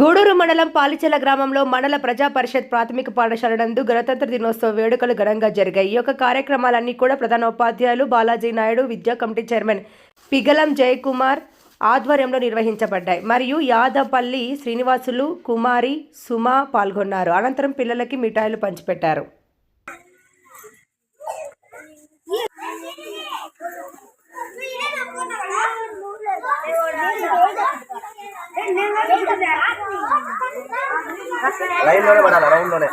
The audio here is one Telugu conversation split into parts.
గూడూరు మండలం పాలిచెల గ్రామంలో మండల ప్రజా పరిషత్ ప్రాథమిక పాఠశాల నందు గణతంత్ర దినోత్సవ వేడుకలు ఘనంగా జరిగాయి. ఈ యొక్క కార్యక్రమాలన్నీ కూడా ప్రధాన ఉపాధ్యాయులు బాలాజీ నాయుడు విద్యా కమిటీ చైర్మన్ పిగలం జయకుమార్ ఆధ్వర్యంలో నిర్వహించబడ్డాయి. మరియు యాదపల్లి శ్రీనివాసులు కుమారి సుమ పాల్గొన్నారు. అనంతరం పిల్లలకి మిఠాయిలు పంచిపెట్టారు. లైన్లోనే పడాలి రౌండ్లోనే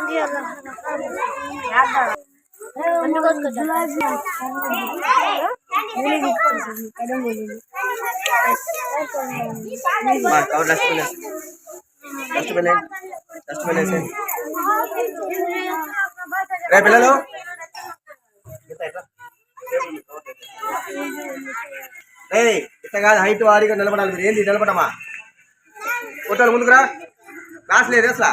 రే పిల్లలు. రే ఇంత కాదు హైట్ వారిగా నిలబడాలి మీరు. ఏంది నిలబడమా? ఫోటోలు ముందుకురా క్లాస్ లేదు అసలు.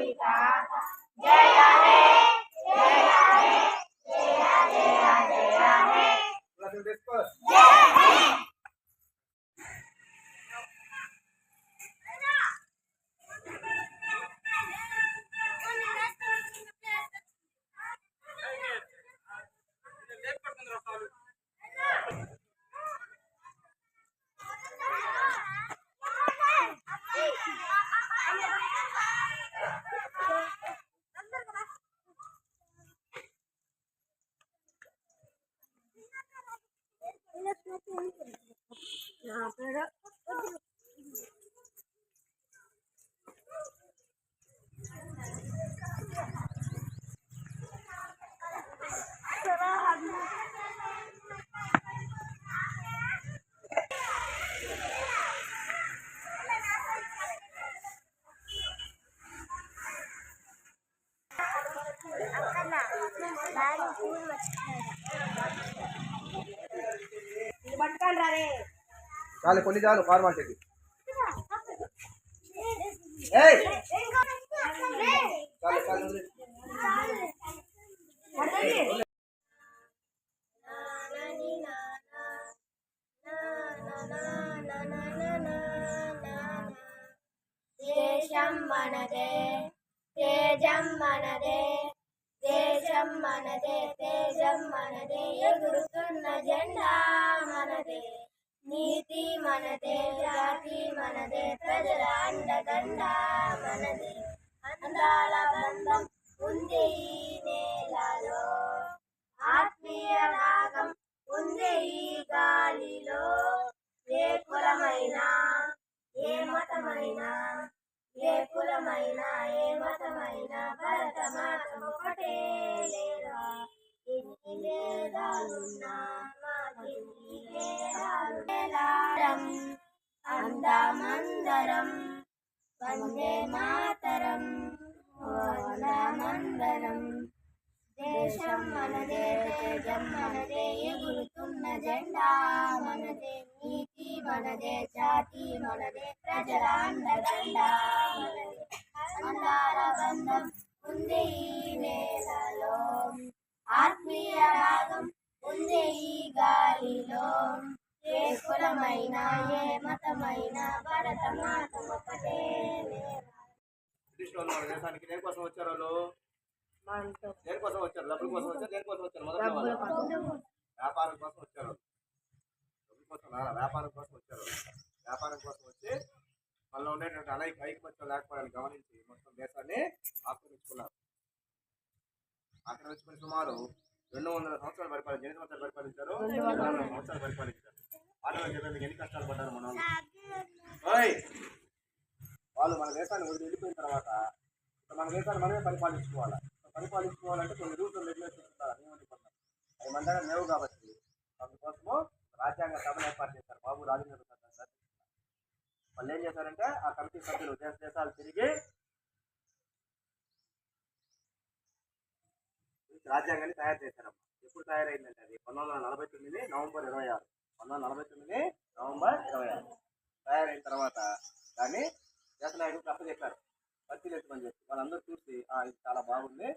பிதா यहाँ पर చాలు కొన్ని చాలు ఫార్మాలిటీకి. దేశం మనదే తేజం మనదే దేశం మనదే తేజం మనదే ఎగురుతున్న జెండా నీతి మనదే జాతి మనదే ప్రజల అండదండ మనదే అందాల బంధం ఉంది వేదాలు అందమందరం. వందే మాతరం. వందమందరం దేశం మనదే తేజం మనదే ఎగురుతున్న జెండా మనదే నీతి మనదే జాతి మనదే ప్రజల అండదండ దేనికోసం వచ్చారు వాళ్ళు? దేనికోసం వచ్చారు. డబ్బుల కోసం వచ్చారు? దేనికోసం వచ్చారు? మొదటి వ్యాపారం కోసం వచ్చారు. డబ్బుల కోసం వ్యాపారం కోసం వచ్చారు. వ్యాపారం కోసం వచ్చి మనలో ఉండేటువంటి అనేక ఐకమత్యం లేకపోవడాన్ని గమనించి మొత్తం దేశాన్ని ఆక్రమించుకున్నారు. ఆక్రమించుకుని సుమారు రెండు వందల సంవత్సరాలు పరిపాలించారు. ఎన్ని సంవత్సరాలు పరిపాలించారు? రెండు వందల సంవత్సరాలు. పరిపాలించారు. ఆటలో ఎన్ని కష్టాలు పడ్డారు మన వాళ్ళు? ఓయ్! వాళ్ళు మన దేశాన్ని వదిలి వెళ్ళిపోయిన తర్వాత మన దేశాన్ని మనమే పరిపాలించుకోవాలి? పరిపాలించుకోవాలంటే కొన్ని రూల్స్ అండ్ రెగ్యులేషన్స్ ఉంటారు నియమ నిబంధనలు అవి మన దగ్గర లేవు కాబట్టి. అందుకోసము రాజ్యాంగ సభను ఏర్పాటు చేశారు. బాబు రాజేంద్ర ప్రసాద్ గారు. వాళ్ళు ఏం చేశారంటే ఆ కమిటీ సభ్యులు దేశ దేశాలు తిరిగి రాజ్యాంగాన్ని తయారు చేశారు ఎప్పుడు తయారైందంటే అది? పంతొమ్మిది వందల నలభై తొమ్మిది నవంబర్ ఇరవై ఆరు. పంతొమ్మిది వందల నలభై తొమ్మిది నవంబర్ ఇరవై ఆరు. తయారైన తర్వాత దాన్ని దేశ నాయకులకు అప్పచెప్పారు పరిశీలించమని చెప్పి వాళ్ళందరూ చూసి ఇది చాలా బాగుంది.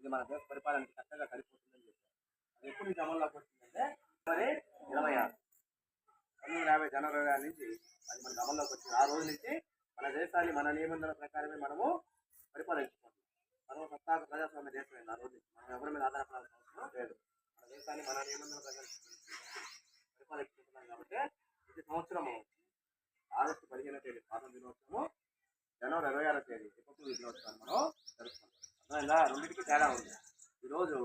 ఇది మన దేశ పరిపాలనకి చక్కగా సరిపోతుందని చెప్పారు. అది ఎప్పుడు నుంచి అమల్లోకి వచ్చిందంటే మరి ఇరవై ఆరు పంతొమ్మిది యాభై జనవరి నుంచి అది మనకు అమల్లోకి వచ్చింది ఆ రోజు నుంచి మన దేశాన్ని మన నిబంధనల ప్రకారమే మనము పరిపాలించుకుంటాం మనం సత్తాక ప్రజాస్వామ్య దేశమైంది ఆ రోజు నుంచి. మనం ఎవరి మీద ఆధారపడాల్సిన అవసరం లేదు. మన దేశాన్ని మన నిబంధనల ప్రకారం పరిపాలించుకుంటున్నాం కాబట్టి ప్రతి సంవత్సరము ఆగస్టు పదిహేనో తేదీ స్వాతంత్ర దినోత్సవము జనవరి ఇరవై ఆరో తేదీ రిపబ్లిక్ దినోత్సవాన్ని మనం. జరుపుకుంటాం అర్థమైందా? రెండింటికి తేడా ఉంది. ఈరోజు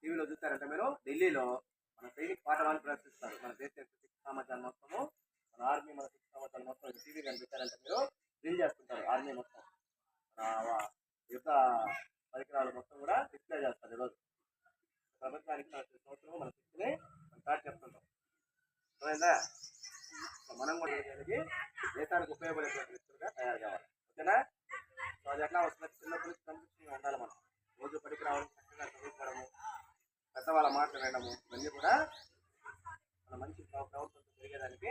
టీవీలో చూస్తారంటే మీరు ఢిల్లీలో మన సైనిక పాఠాలను ప్రదర్శిస్తారు. మన దేశ శిక్ష సామర్థ్యాన్ని మొత్తము మన ఆర్మీ మన శిక్ష సామర్థ్యాన్ని మొత్తం టీవీ కనిపిస్తారంటే మీరు డ్రిల్ చేస్తుంటారు ఆర్మీ మొత్తం. మన యుద్ధ పరికరాలు మొత్తం కూడా డిస్ప్లే చేస్తారు ఈరోజు. ప్రభుత్వానికి మన ప్రతి సంవత్సరం మన శక్తిని మనం స్టార్ట్ చేస్తుంటాం అర్థమైందా? మనం కూడా దేశానికి ఉపయోగపడేటువంటి తయారు కావాలి ఓకేనా? సో అది ఎట్లా వస్తుంది చిన్నప్పటి నుంచి సంతృప్తిగా ఉండాలి మనం. రోజు పడికి రావడం చక్కగా చదువుకోవడము పెద్దవాళ్ళ మాటలు వినడము ఇవన్నీ కూడా మన మంచి ప్రవ- ప్రవర్తనతో పెరిగేదానికి